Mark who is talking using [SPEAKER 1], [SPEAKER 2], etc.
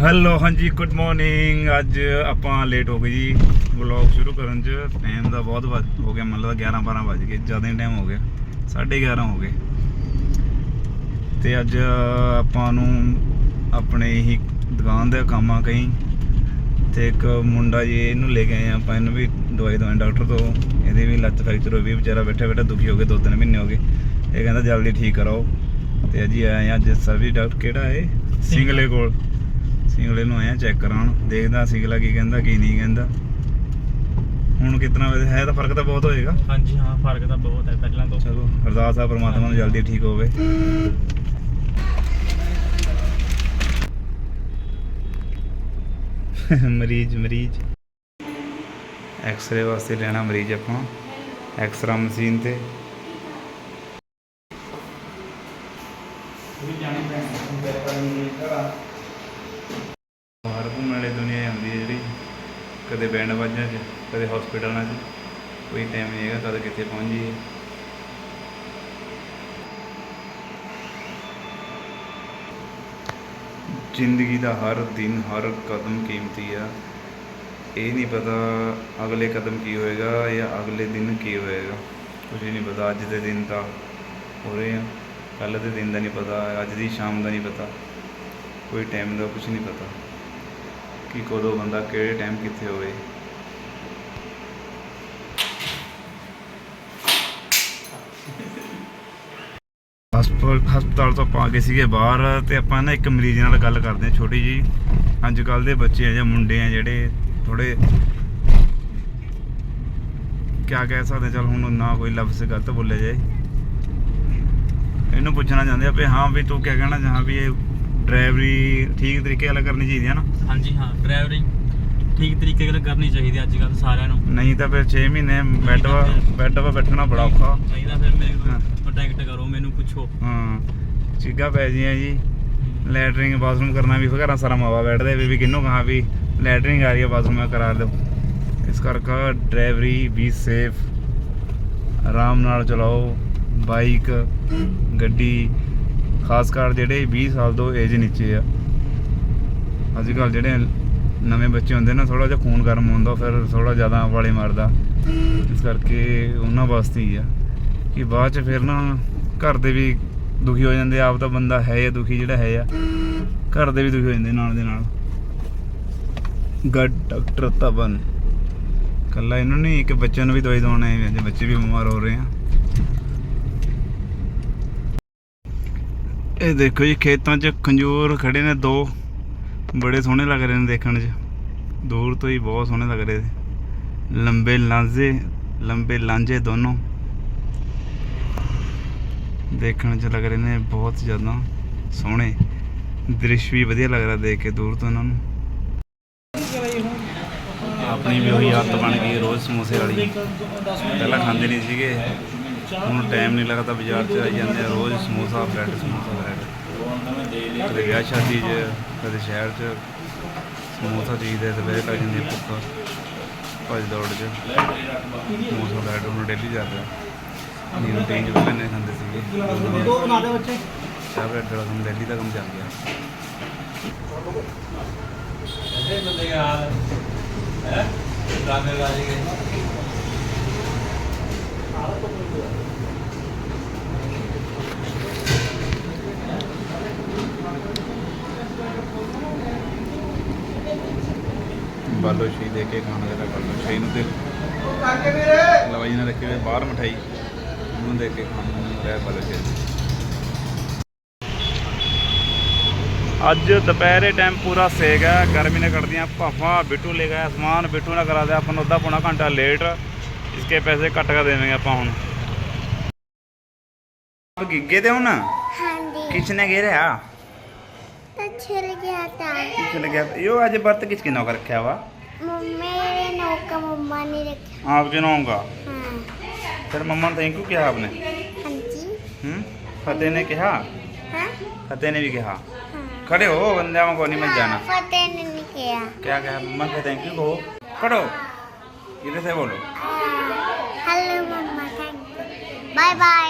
[SPEAKER 1] Hello ਹਾਂਜੀ good morning ਅੱਜ ਆਪਾਂ ਲੇਟ ਹੋ ਗਏ ਜੀ ਵਲੌਗ ਸ਼ੁਰੂ ਕਰਨ ਚ। ਟਾਈਮ ਦਾ ਬਹੁਤ ਵੱਧ ਹੋ ਗਿਆ ਮਤਲਬ 11 12 ਵੱਜ ਗਏ ਜ਼ਿਆਦਾ ਹੀ ਟਾਈਮ ਹੋ ਗਿਆ 11:30 ਹੋ ਗਏ। ਤੇ ਅੱਜ ਆਪਾਂ ਨੂੰ ਆਪਣੇ ਹੀ ਦੁਕਾਨ ਦੇ ਕੰਮ ਆ ਕਈ ਤੇ ਇੱਕ ਮੁੰਡਾ ਜੀ ਇਹਨੂੰ ਲੈ ਕੇ ਆਏ ਆਪਾਂ ਇਹਨੂੰ ਵੀ ਦਵਾਈ ਦਵਾਈ ਡਾਕਟਰ ਤੋਂ। ਇਹਦੀ ਵੀ ਲੱਤ ਫ੍ਰੈਕਚਰ ਹੋ ਗਈ ਵਿਚਾਰਾ ਬੈਠਾ ਬੈਠਾ ਦੁਖੀ ਹੋ ਗਿਆ ਦੋ ਤਿੰਨ ਮਹੀਨੇ ਹੋ ਗਏ। ਇਹ ਕਹਿੰਦਾ ਜਲਦੀ ਠੀਕ ਕਰਾਓ। ਤੇ ਅਜੀ ਆਏ ਆ ਅੱਜ ਸਰਵਿਸ ਡਾਕਟਰ ਕਿਹੜਾ ਹੈ ਸਿੰਗਲੇ ਕੋਲ। ਸਿੰਗਲੇ ਨੂੰ ਆਇਆ ਚੈੱਕ ਕਰਾਉਣ ਦੇਖਦਾ ਸਿੰਗਲਾ ਕੀ ਕਹਿੰਦਾ ਕੀ ਨਹੀਂ ਕਹਿੰਦਾ। ਹੁਣ ਕਿਤਨਾ ਵਜੇ ਹੈ ਤਾਂ ਫ਼ਰਕ ਤਾਂ ਬਹੁਤ ਹੋਏਗਾ।
[SPEAKER 2] ਹਾਂਜੀ ਹਾਂ ਫ਼ਰਕ ਤਾਂ ਬਹੁਤ ਹੈ ਪਹਿਲਾਂ ਤੋਂ।
[SPEAKER 1] ਚਲੋ ਅਰਦਾਸ ਆ ਪ੍ਰਮਾਤਮਾ ਨੂੰ ਜਲਦੀ ਠੀਕ ਹੋਵੇ। ਮਰੀਜ਼ ਮਰੀਜ਼। ਐਕਸ-ਰੇ ਵਾਸਤੇ ਲੈਣਾ ਮਰੀਜ਼ ਆਪਾਂ। ਐਕਸ-ਰਾ ਮਸ਼ੀਨ ਤੇ। ਬਾਹਰ ਘੁੰਮਣ ਵਾਲੀ ਦੁਨੀਆ ਆਉਂਦੀ ਹੈ ਜਿਹੜੀ ਕਦੇ ਬੈਂਡ ਵਾਜਾਂ 'ਚ, ਕਦੇ ਹਸਪੀਟਲਾਂ 'ਚ, ਕੋਈ ਟਾਈਮ ਨਹੀਂ ਹੈਗਾ ਕਦ ਕਿੱਥੇ ਪਹੁੰਚ ਜਾਈਏ। ਜ਼ਿੰਦਗੀ ਦਾ ਹਰ ਦਿਨ, ਹਰ ਕਦਮ ਕੀਮਤੀ ਆ। ਇਹ ਨਹੀਂ ਪਤਾ ਅਗਲੇ ਕਦਮ ਕੀ ਹੋਏਗਾ ਜਾਂ ਅਗਲੇ ਦਿਨ ਕੀ ਹੋਏਗਾ। ਕੁਝ ਨਹੀਂ ਪਤਾ, ਅੱਜ ਦੇ ਦਿਨ ਤਾਂ ਹੋ ਰਹੇ ਆ। ਕੱਲ੍ਹ ਦੇ ਦਿਨ ਦਾ ਨਹੀਂ ਪਤਾ, ਅੱਜ ਦੀ ਸ਼ਾਮ ਦਾ ਨਹੀਂ ਪਤਾ। ਕੋਈ ਟਾਈਮ ਦਾ ਕੁਝ ਨਹੀਂ ਪਤਾ। ਕਿ ਕਦੋਂ ਬੰਦਾ ਕਿਹੜੇ ਟਾਈਮ ਕਿੱਥੇ ਹੋਵੇ। ਹਸਪਤਾਲ ਹਸਪਤਾਲ ਤੋਂ ਆਪਾਂ ਆ ਗਏ ਸੀਗੇ ਬਾਹਰ ਤੇ ਆਪਾਂ ਨਾ ਇੱਕ ਮਰੀਜ਼ ਨਾਲ ਗੱਲ ਕਰਦੇ ਹਾਂ, ਛੋਟੀ ਜੀ ਅੱਜ ਕੱਲ ਦੇ ਬੱਚੇ ਆ ਜਾਂ ਮੁੰਡੇ ਆ ਜਿਹੜੇ ਥੋੜੇ ਕਿਆ ਕਹਿ ਸਕਦੇ, ਚਲ ਹੁਣ ਨਾ ਕੋਈ ਲਫ਼ਜ਼ ਗਲਤ ਬੋਲੇ ਜਾਏ। ਇਹਨੂੰ ਪੁੱਛਣਾ ਚਾਹੁੰਦੇ ਆ ਵੀ ਹਾਂ ਵੀ ਤੂੰ ਕਿਆ ਕਹਿਣਾ ਚਾਹਾਂ ਵੀ ਇਹ ਡਰਾਈਵਰੀ ਠੀਕ ਤਰੀਕੇ ਨਾਲ ਕਰਨੀ ਚਾਹੀਦੀ ਹੈ ਨਾ?
[SPEAKER 2] ਹਾਂਜੀ ਹਾਂ ਡਰਾਈਵਰਿੰਗ ਠੀਕ ਤਰੀਕੇ ਨਾਲ ਕਰਨੀ ਚਾਹੀਦੀ ਅੱਜ ਕੱਲ ਸਾਰਿਆਂ ਨੂੰ।
[SPEAKER 1] ਨਹੀਂ ਤਾਂ ਫਿਰ 6 ਮਹੀਨੇ ਬੈੱਡ ਵਾ ਬੈਠਣਾ ਬੜਾ ਔਖਾ।
[SPEAKER 2] ਚਾਹੀਦਾ ਫਿਰ ਮੇਰੇ
[SPEAKER 1] ਹਾਂ।
[SPEAKER 2] ਕੋਲ ਕੰਟੈਕਟ ਕਰੋ ਮੈਨੂੰ ਪੁੱਛੋ।
[SPEAKER 1] ਹਾਂ ਚੀਗਾ ਪੈ ਜੀਆਂ ਜੀ। ਲੈਟਰਿੰਗ ਬਾਥਰੂਮ ਕਰਨਾ ਵੀ ਘਰਾਂ ਸਾਰਾ ਮਾਵਾ ਬੈਠਦੇ ਵੀ ਵੀ ਕਿੰਨੂੰ ਕਹਾ ਵੀ ਲੈਟਰਿੰਗ ਆ ਰਹੀ ਹੈ ਬਾਥਰੂਮ ਮੈਂ ਕਰਾ ਦਿਓ। ਇਸ ਕਰਕੇ ਡਰਾਈਵਰੀ ਵੀ ਸੇਫ ਆਰਾਮ ਨਾਲ ਚਲਾਓ ਬਾਈਕ ਗੱਡੀ। ਖਾਸ ਕਰ ਜਿਹੜੇ 20 ਸਾਲ ਤੋਂ ਏਜ ਨੀਚੇ ਆ। ਅੱਜ ਕੱਲ ਜਿਹੜੇ ਨਵੇਂ ਬੱਚੇ ਹੁੰਦੇ ਨਾ ਥੋੜਾ ਜਿਹਾ ਖੂਨ ਗਰਮ ਹੁੰਦਾ, ਫਿਰ ਥੋੜਾ ਜ਼ਿਆਦਾ ਵਾਲੇ ਮਾਰਦਾ। ਇਸ ਕਰਕੇ ਉਹਨਾਂ ਵਾਸਤੇ ਹੀ ਆ। ਕਿ ਬਾਅਦ ਚ ਫਿਰ ਨਾ ਘਰ ਦੇ ਵੀ ਦੁਖੀ ਹੋ ਜਾਂਦੇ ਆਪ ਤਾਂ ਬੰਦਾ ਹੈ ਹੀ ਦੁਖੀ ਜਿਹੜਾ ਹੈ ਆ, ਘਰ ਦੇ ਵੀ ਦੁਖੀ ਹੋ ਜਾਂਦੇ ਨਾਲ ਦੇ ਨਾਲ। ਗੱਡ ਡਾਕਟਰ ਤਬਨ ਕੱਲਾ ਇਹਨੂੰ ਨਹੀਂ ਇੱਕ ਬੱਚਿਆਂ ਨੂੰ ਵੀ ਦਵਾਈ ਦਵਾਉਣਾ ਹੈ ਬੱਚੇ ਵੀ ਬਿਮਾਰ ਹੋ ਰਹੇ ਆ। ਇਹ ਦੇਖੋ ਜੀ, ਖੇਤਾਂ 'ਚ ਖੰਜੂਰ ਖੜੇ ਨੇ ਦੋ। ਬੜੇ ਸੋਹਣੇ ਲੱਗ ਰਹੇ ਨੇ ਦੇਖਣ 'ਚ। ਦੂਰ ਤੋਂ ਹੀ ਬਹੁਤ ਸੋਹਣੇ ਲੱਗ ਰਹੇ ਨੇ। ਲੰਬੇ ਲਾਂਝੇ ਲੰਬੇ ਲਾਂਝੇ ਦੋਨੋਂ। ਦੇਖਣ 'ਚ ਲੱਗ ਰਹੇ ਨੇ ਬਹੁਤ ਜ਼ਿਆਦਾ ਸੋਹਣੇ। ਦ੍ਰਿਸ਼ ਵੀ ਵਧੀਆ ਲੱਗ ਰਿਹਾ ਦੇਖ ਕੇ ਦੂਰ ਤੋਂ ਇਹਨਾਂ ਨੂੰ। ਆਪਣੀ ਵੀ ਉਹੀ ਆਦਤ ਬਣ ਗਈ ਰੋਜ਼ ਸਮੋਸੇ ਵਾਲੀ। ਪਹਿਲਾਂ ਖਾਂਦੇ ਨਹੀਂ ਸੀਗੇ। ਹੁਣ ਟਾਈਮ ਨਹੀਂ ਲੱਗਦਾ ਬਾਜ਼ਾਰ 'ਚ ਆਈ ਜਾਂਦੇ ਆ ਰੋਜ਼ ਸਮੋਸਾ ਬ੍ਰੈਡ ਸਮੋਸਾ ਬ੍ਰੈਡ ਕਦੇ ਵਿਆਹ ਸ਼ਾਦੀ 'ਚ ਕਦੇ ਸ਼ਹਿਰ 'ਚ ਸਮੋਸਾ ਚੀਜ਼ਦੇ ਤੇ ਵੇਲੇ ਲੱਗ ਜਾਂਦੀ ਭੁੱਖ। ਭੱਜ ਦੌੜ 'ਚ ਸਮੋਸਾ ਬ੍ਰੈਡ ਹੁਣ ਡੇਲੀ ਜਾ ਰਿਹਾ। ਨਹੀਂ ਰੂਟੀਨ 'ਚ ਪਹਿਲਾਂ ਨਹੀਂ ਖਾਂਦੇ ਸੀਗੇ।
[SPEAKER 2] ਦੋ ਬਣਾ ਦੇ ਬੱਚੇ।
[SPEAKER 1] ਚਾਹ ਬ੍ਰੈਡ ਕੰਮ ਡੇਲੀ ਦਾ ਕੰਮ ਚੱਲ ਗਿਆ।
[SPEAKER 2] ਇਹ ਬੰਦੇ ਦਾ ਹਾਲ ਹੈ ਰਾਮੇ ਵਾਲੇ
[SPEAKER 1] ਬਾਲੋ ਸ਼ੀ ਦੇ ਕੇ ਖਾਣਾ ਜਿਹੜਾ ਬਾਲੋ ਸ਼ੀ ਨੂੰ ਤੇ ਲਵਾਈ ਨਾ ਰੱਖੀ ਹੋਈ ਬਾਹਰ ਮਠਾਈ ਉਹਨੂੰ ਦੇ ਕੇ ਖਾਣਾ ਨੂੰ ਰਹਿ ਬਾਲੋ ਸ਼ੀ ਅੱਜ ਦੁਪਹਿਰੇ ਟਾਈਮ ਪੂਰਾ ਸੇਕ ਹੈ ਗਰਮੀ ਨੇ ਕੱਢਦੀਆਂ ਭਾਫਾਂ ਬਿੱਟੂ ਲੈ ਗਿਆ ਸਮਾਨ ਬਿੱਟੂ ਨਾਲ ਕਰਾ ਦਿਆ ਆਪਾਂ ਨੂੰ ਅੱਧਾ ਪੌਣਾ ਘੰਟਾ ਲੇਟ ਇਸਕੇ ਪੈਸੇ ਕੱਟ ਕੇ ਦੇਵਾਂਗੇ ਆਪਾਂ ਹੁਣ। ਗਿੱਗੇ ਤੇ ਹੁਣ
[SPEAKER 3] ਹਾਂਜੀ।
[SPEAKER 1] ਕਿਸਨੇ ਘੇਰਿਆ गया था यो आज
[SPEAKER 3] व्रत किसके रखा हुआ मेरे
[SPEAKER 1] मम्मा ने रखा।
[SPEAKER 3] हाँ,
[SPEAKER 1] आपके हाँ। फिर मम्मा ने थैंक यू
[SPEAKER 3] कहा
[SPEAKER 1] आपने? हाँ हम्म? फतेह
[SPEAKER 3] ने
[SPEAKER 1] कहा फतेह ने भी
[SPEAKER 3] कहा
[SPEAKER 1] हाँ। खड़े हो बंदे को नहीं मत
[SPEAKER 3] जाना। फतेह ने नहीं
[SPEAKER 1] क्या। कहा? मम्मा का थैंक यू कहो। खड़ो। इधर से बोलो।
[SPEAKER 3] Hello mama thank you bye bye